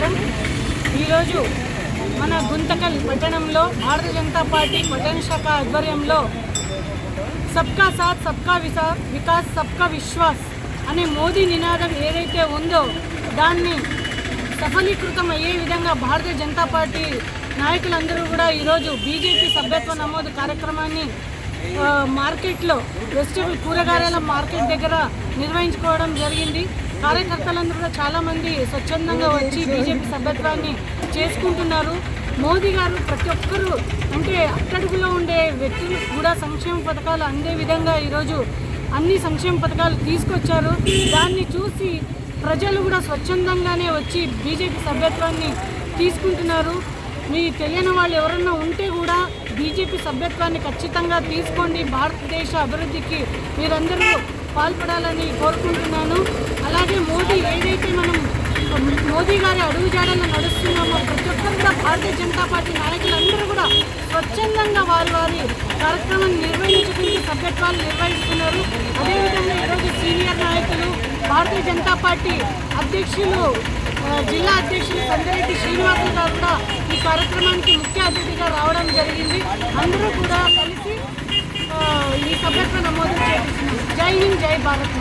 నమస్కారం. ఈరోజు మన గుంతకల్ పట్టణంలో భారతీయ జనతా పార్టీ పట్టణ శాఖ ఆధ్వర్యంలో సబ్కా సాత్ సబ్కా విసా వికాస్ సబ్కా విశ్వాస్ అనే మోదీ నినాదం ఏదైతే ఉందో దాన్ని సఫలీకృతం అయ్యే విధంగా భారతీయ జనతా పార్టీ నాయకులందరూ కూడా ఈరోజు బీజేపీ సభ్యత్వ నమోదు కార్యక్రమాన్ని మార్కెట్లో వెజిటేబుల్ కూరగాయల మార్కెట్ దగ్గర నిర్వహించుకోవడం జరిగింది. కార్యకర్తలందరూ కూడా చాలామంది స్వచ్ఛందంగా వచ్చి బీజేపీ సభ్యత్వాన్ని చేసుకుంటున్నారు. మోదీ గారు ప్రతి ఒక్కరూ అంటే అట్టడుగులో ఉండే వ్యక్తులు కూడా సంక్షేమ పథకాలు అందే విధంగా ఈరోజు అన్ని సంక్షేమ పథకాలు తీసుకొచ్చారు. దాన్ని చూసి ప్రజలు కూడా స్వచ్ఛందంగానే వచ్చి బీజేపీ సభ్యత్వాన్ని తీసుకుంటున్నారు. మీ తెలియని వాళ్ళు ఎవరన్నా ఉంటే కూడా బీజేపీ సభ్యత్వాన్ని ఖచ్చితంగా తీసుకోండి. భారతదేశ అభివృద్ధికి మీరందరూ పాల్పడాలని కోరుకుంటున్నాను. అలాగే మోదీ ఏదైతే మనం మోదీ గారి అడుగుజాడల్లో నడుస్తున్నామో ప్రతి ఒక్కరు కూడా భారతీయ జనతా పార్టీ నాయకులందరూ కూడా స్వచ్ఛందంగా వారి వారి కార్యక్రమాన్ని నిర్వహించుకుంటూ సభ్యత్వాలు నిర్వహిస్తున్నారు. అదేవిధంగా ఈరోజు సీనియర్ నాయకులు భారతీయ జనతా పార్టీ అధ్యక్షులు జిల్లా అధ్యక్షులు సంగారెడ్డి శ్రీనివాసులు గారు కూడా కార్యక్రమానికి ముఖ్య అతిథిగా రావడం జరిగింది. అందరూ కూడా కలిసి ఈ సభ్యత్వ నమోదు చేస్తున్నారు జై హింద్ జై భారత్